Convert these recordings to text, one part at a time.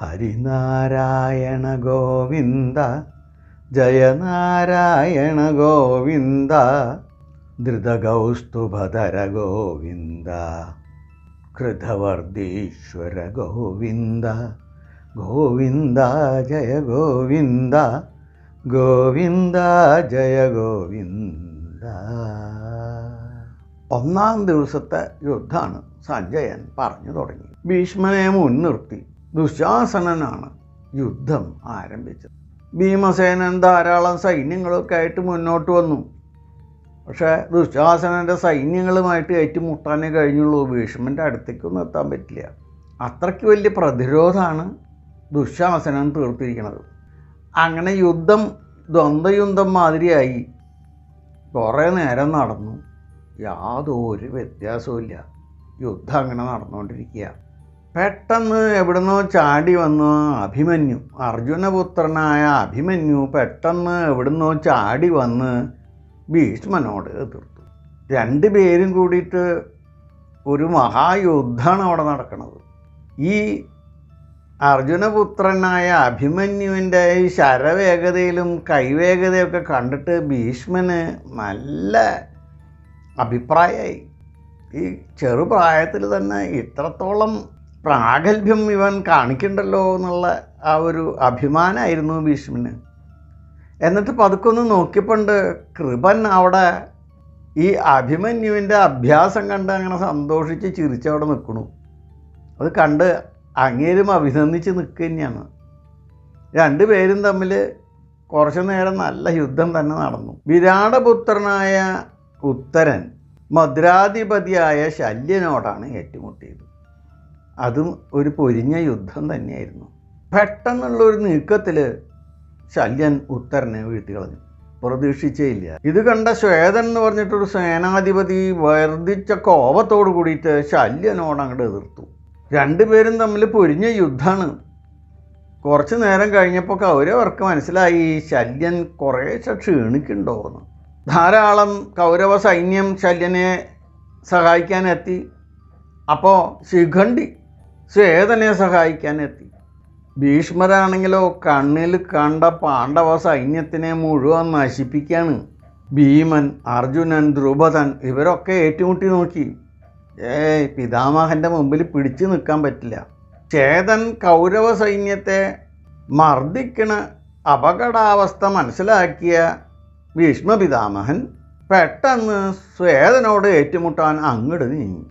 ഹരിനാരായണ ഗോവിന്ദ ജയനാരായണ ഗോവിന്ദ ധൃതകൗസ്തുഭധര ഗോവിന്ദ കൃതവർദ്ധീശ്വര ഗോവിന്ദ ഗോവിന്ദ ജയ ഗോവിന്ദ ഗോവിന്ദ ജയ ഗോവിന്ദ. ഒന്നാം ദിവസത്തെ യുദ്ധമാണ് സഞ്ജയൻ പറഞ്ഞു തുടങ്ങി. ഭീഷ്മനെ മുൻനിർത്തി. ദുശാസനനാണ് യുദ്ധം ആരംഭിച്ചത്. ഭീമസേനൻ ധാരാളം സൈന്യങ്ങളൊക്കെ ആയിട്ട് മുന്നോട്ട് വന്നു. പക്ഷേ ദുശാസനന്റെ സൈന്യങ്ങളുമായിട്ട് ഏറ്റുമുട്ടാനേ കഴിഞ്ഞുള്ളൂ. ഭീഷ്മന്റെ അടുത്തേക്കൊന്നും എത്താൻ പറ്റില്ല. അത്രയ്ക്ക് വലിയ പ്രതിരോധമാണ് ദുശാസനൻ തീർത്തിരിക്കുന്നത്. അങ്ങനെ യുദ്ധം ദ്വന്ദ്വയുദ്ധം മാതിരിയായി. കുറേ നേരം നടന്നു. യാതൊരു വ്യത്യാസവും യുദ്ധം അങ്ങനെ നടന്നുകൊണ്ടിരിക്കുക പെട്ടെന്ന് എവിടുന്നോ ചാടി വന്നു. അഭിമന്യു. അർജുനപുത്രനായ അഭിമന്യു പെട്ടെന്ന് എവിടുന്നോ ചാടി വന്ന് ഭീഷ്മനോട് എതിർത്തു. രണ്ട് പേരും കൂടിയിട്ട് ഒരു മഹായുദ്ധമാണ് അവിടെ നടക്കുന്നത് ഈ അർജുനപുത്രനായ അഭിമന്യുവിന്റെ ഈ ശരവേഗതയിലും കൈവേഗതയൊക്കെ കണ്ടിട്ട് ഭീഷ്മന് നല്ല അഭിപ്രായമായി. ഈ ചെറുപ്രായത്തിൽ തന്നെ ഇത്രത്തോളം പ്രാഗൽഭ്യം ഇവൻ കാണിക്കണ്ടല്ലോ എന്നുള്ള ആ ഒരു അഭിമാനമായിരുന്നു ഭീഷ്മന്. എന്നിട്ട് പതുക്കൊന്ന് നോക്കിയപ്പോണ്ട് കൃപൻ അവിടെ ഈ അഭിമന്യുവിന്റെ അഭ്യാസം കണ്ട് അങ്ങനെ സന്തോഷിച്ച് ചിരിച്ചവിടെ നിൽക്കണു അത് കണ്ട് അങ്ങേരും അഭിനന്ദിച്ച് നിൽക്കുക തന്നെയാണ് രണ്ടുപേരും തമ്മിൽ കുറച്ചു നേരം നല്ല യുദ്ധം തന്നെ നടന്നു. വിരാടപുത്രനായ ഉത്തരൻ മദ്രാധിപതിയായ ശല്യനോടാണ് ഏറ്റുമുട്ടിയത്. അതും ഒരു പൊരിഞ്ഞ യുദ്ധം തന്നെയായിരുന്നു. പെട്ടെന്നുള്ള ഒരു നീക്കത്തിൽ ശല്യൻ ഉത്തരനെ വീഴ്ത്തി കളഞ്ഞു പ്രതീക്ഷിച്ചേ ഇല്ല ഇത് കണ്ട ശ്വേതൻ എന്ന് പറഞ്ഞിട്ടൊരു സേനാധിപതി വർദ്ധിച്ച കോപത്തോട് കൂടിയിട്ട് ശല്യനോട് അങ്ങോട്ട് എതിർത്തു. രണ്ടുപേരും തമ്മിൽ പൊരിഞ്ഞ യുദ്ധമാണ് കുറച്ച് നേരം കഴിഞ്ഞപ്പോൾ കൗരവർക്ക് മനസ്സിലായി ശല്യൻ കുറേശ്ശെ ക്ഷീണിക്കുന്നുണ്ടോ എന്ന് ധാരാളം കൗരവ സൈന്യം ശല്യനെ സഹായിക്കാനെത്തി. അപ്പോൾ ശിഖണ്ഡി ശ്വേതനെ സഹായിക്കാനെത്തി? ഭീഷ്മരാണെങ്കിലോ കണ്ണിൽ കണ്ട പാണ്ഡവ സൈന്യത്തിനെ മുഴുവൻ നശിപ്പിക്കാണ്. ഭീമൻ അർജുനൻ ദ്രുപദൻ ഇവരൊക്കെ ഏറ്റുമുട്ടി നോക്കി. ഏയ് പിതാമഹന്റെ മുമ്പിൽ പിടിച്ചു നിൽക്കാൻ പറ്റില്ല. ചേതൻ കൗരവ സൈന്യത്തെ മർദ്ദിക്കണ അപകടാവസ്ഥ മനസ്സിലാക്കിയ ഭീഷ്മ പിതാമഹൻ പെട്ടെന്ന് സ്വേദനോട് ഏറ്റുമുട്ടാൻ അങ്ങോട്ട് നീങ്ങി.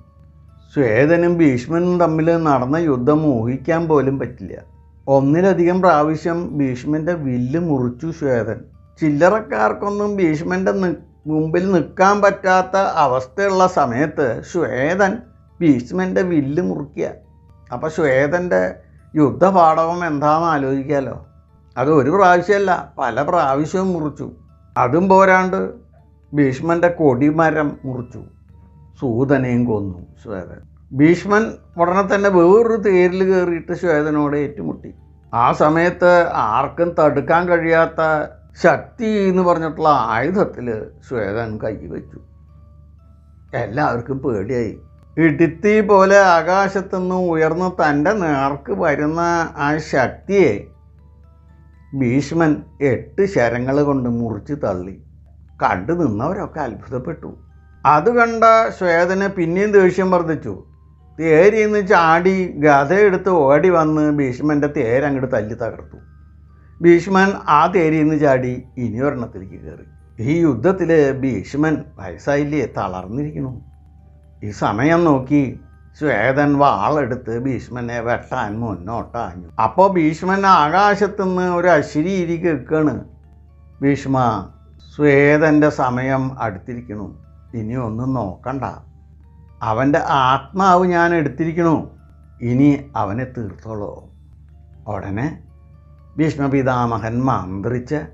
ശ്വേതനും ഭീഷ്മനും തമ്മിൽ നടന്ന യുദ്ധം ഊഹിക്കാൻ പോലും പറ്റില്ല. ഒന്നിലധികം പ്രാവശ്യം ഭീഷ്മന്റെ വില്ല് മുറിച്ചു ശ്വേതൻ ചില്ലറക്കാർക്കൊന്നും ഭീഷ്മന്റെ മുമ്പിൽ നിൽക്കാൻ പറ്റാത്ത അവസ്ഥയുള്ള സമയത്ത് ശ്വേതൻ ഭീഷ്മന്റെ വില്ല് മുറിക്കുക അപ്പോൾ ശ്വേതന്റെ യുദ്ധപാഠവം എന്താണെന്ന് ആലോചിക്കാമല്ലോ അത് ഒരു പ്രാവശ്യമല്ല പല പ്രാവശ്യവും മുറിച്ചു. അതും പോരാണ്ട് ഭീഷ്മന്റെ കൊടിമരം മുറിച്ചു. സൂതനെയും കൊന്നു ശ്വേതൻ. ഭീഷ്മൻ ഉടനെ തന്നെ വേറൊരു തേരിൽ കയറിയിട്ട് ശ്വേതനോട് ഏറ്റുമുട്ടി. ആ സമയത്ത് ആർക്കും തടുക്കാൻ കഴിയാത്ത ശക്തി എന്ന് പറഞ്ഞിട്ടുള്ള ആയുധത്തിൽ ശ്വേതൻ കൈവച്ചു. എല്ലാവർക്കും പേടിയായി. ഇടുത്തി പോലെ ആകാശത്തുനിന്ന് ഉയർന്ന് തന്റെ നേർക്ക് വരുന്ന ആ ശക്തിയെ ഭീഷ്മൻ എട്ട് ശരങ്ങൾ കൊണ്ട് മുറിച്ച് തള്ളി. കണ്ടു നിന്നവരൊക്കെ അത്ഭുതപ്പെട്ടു. അത് കണ്ട ശ്വേതന് പിന്നെയും ദേഷ്യം വർദ്ധിച്ചു. തേരിന്ന് ചാടി ഗതയെടുത്ത് ഓടി വന്ന് ഭീഷ്മന്റെ തേരങ്ങോട്ട് തല്ലി തകർത്തു. ഭീഷ്മൻ ആ തേരിന്ന് ചാടി ഇനി ഒരെണ്ണത്തിലേക്ക് കയറി. ഈ യുദ്ധത്തിൽ ഭീഷ്മൻ വയസ്സായില്ലേ? തളർന്നിരിക്കണു ഈ സമയം നോക്കി ശ്വേതൻ വാളെടുത്ത് ഭീഷ്മനെ വെട്ടാൻ മുന്നോട്ടാഞ്ഞു. അപ്പോൾ ഭീഷ്മൻ ആകാശത്തുനിന്ന് ഒരു അശ്വരി കേൾക്കാണ്. ഭീഷ്മ ശ്വേതന്റെ സമയം അടുത്തിരിക്കണു ഇനി ഒന്നും നോക്കണ്ട. അവന്റെ ആത്മാവ് ഞാൻ എടുത്തിരിക്കണു. ഇനി അവനെ തീർത്തോളൂ. ഉടനെ ഭീഷ്മപിതാമഹൻ മന്ത്രിച്ച്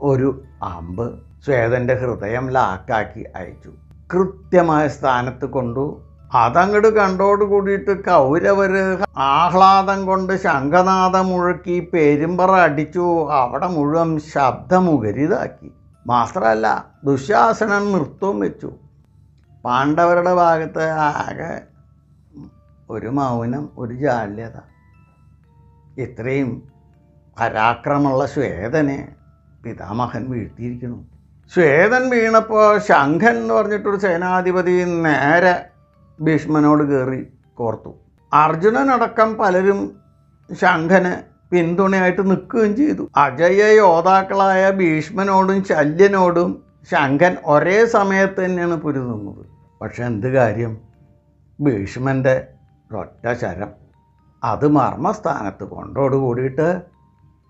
ഒരു അമ്പ് ശ്വേതന്റെ ഹൃദയം ലാക്കാക്കി അയച്ചു. കൃത്യമായ സ്ഥാനത്ത് കൊണ്ടു അതങ്ങട് കണ്ടോട് കൂടിയിട്ട് കൗരവർ ആഹ്ലാദം കൊണ്ട് ശംഖനാഥം മുഴക്കി പെരുമ്പറ അടിച്ചു. അവിടെ മുഴുവൻ ശബ്ദമുഖരിതാക്കി മാത്രമല്ല ദുശാസനൻ നൃത്തവും വെച്ചു. പാണ്ഡവരുടെ ഭാഗത്ത് ആകെ ഒരു മൗനം ഒരു ജാല്യത. ഇത്രയും പരാക്രമമുള്ള ശ്വേതനെ പിതാമഹൻ വീഴ്ത്തിയിരിക്കുന്നു. ശ്വേതൻ വീണപ്പോൾ ശംഖൻ എന്ന് പറഞ്ഞിട്ടൊരു സേനാധിപതി നേരെ ഭീഷ്മനോട് കയറി കോർത്തു. അർജുനനടക്കം പലരും ശംഖന് പിന്തുണയായിട്ട് നിൽക്കുകയും ചെയ്തു. അജയ യോദ്ധാക്കളായ ഭീഷ്മനോടും ശല്യനോടും ശങ്കൻ ഒരേ സമയത്ത് തന്നെയാണ് പൊരുതുന്നത്. പക്ഷെ എന്ത് കാര്യം? ഭീഷ്മന്റെ ഒറ്റ ശരം അത് മർമ്മസ്ഥാനത്ത് കൊണ്ടോട് കൂടിയിട്ട്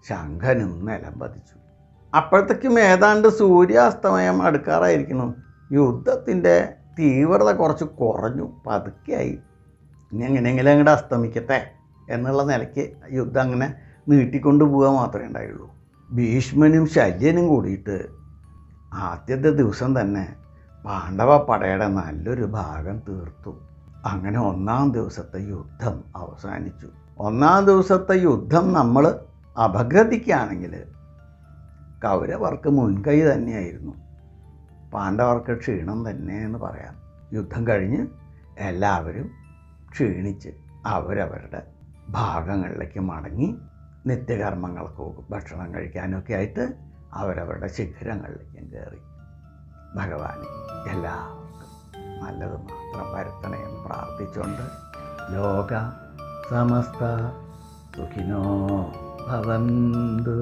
ശങ്കനും നിലം പതിച്ചു. അപ്പോഴത്തേക്കും ഏതാണ്ട് സൂര്യാസ്തമയം അടുക്കാറായിരിക്കുന്നു. യുദ്ധത്തിന്റെ തീവ്രത കുറച്ച് കുറഞ്ഞു. പതുക്കെയായി. ഇനി എങ്ങനെയെങ്കിലും അങ്ങോട്ട് അസ്തമിക്കട്ടെ എന്നുള്ള നിലയ്ക്ക് യുദ്ധം അങ്ങനെ നീട്ടിക്കൊണ്ട് പോവുക മാത്രമേ ഉണ്ടായുള്ളൂ. ഭീഷ്മനും ശല്യനും കൂടിയിട്ട് ആദ്യത്തെ ദിവസം തന്നെ പാണ്ഡവ പടയുടെ നല്ലൊരു ഭാഗം തീർത്തു. അങ്ങനെ ഒന്നാം ദിവസത്തെ യുദ്ധം അവസാനിച്ചു. ഒന്നാം ദിവസത്തെ യുദ്ധം നമ്മൾ അപഗ്രഥിക്കുകയാണെങ്കിൽ കൗരവർക്ക് മുൻകൈ തന്നെയായിരുന്നു. പാണ്ഡവർക്ക് ക്ഷീണം തന്നെ എന്ന് പറയാം. യുദ്ധം കഴിഞ്ഞ് എല്ലാവരും ക്ഷീണിച്ച് അവരവരുടെ ഭാഗങ്ങളിലേക്ക് മടങ്ങി നിത്യകർമ്മങ്ങൾക്കും ഭക്ഷണം കഴിക്കാനൊക്കെ ആയിട്ട് അവരവരുടെ ശിഖരങ്ങളിലേക്കും കയറി. ഭഗവാൻ എല്ലാവർക്കും നല്ലത് മാത്രം വരുത്തണേ എന്ന് പ്രാർത്ഥിച്ചുകൊണ്ട് ലോക സമസ്ത സുഖിനോ ഭവന്തു.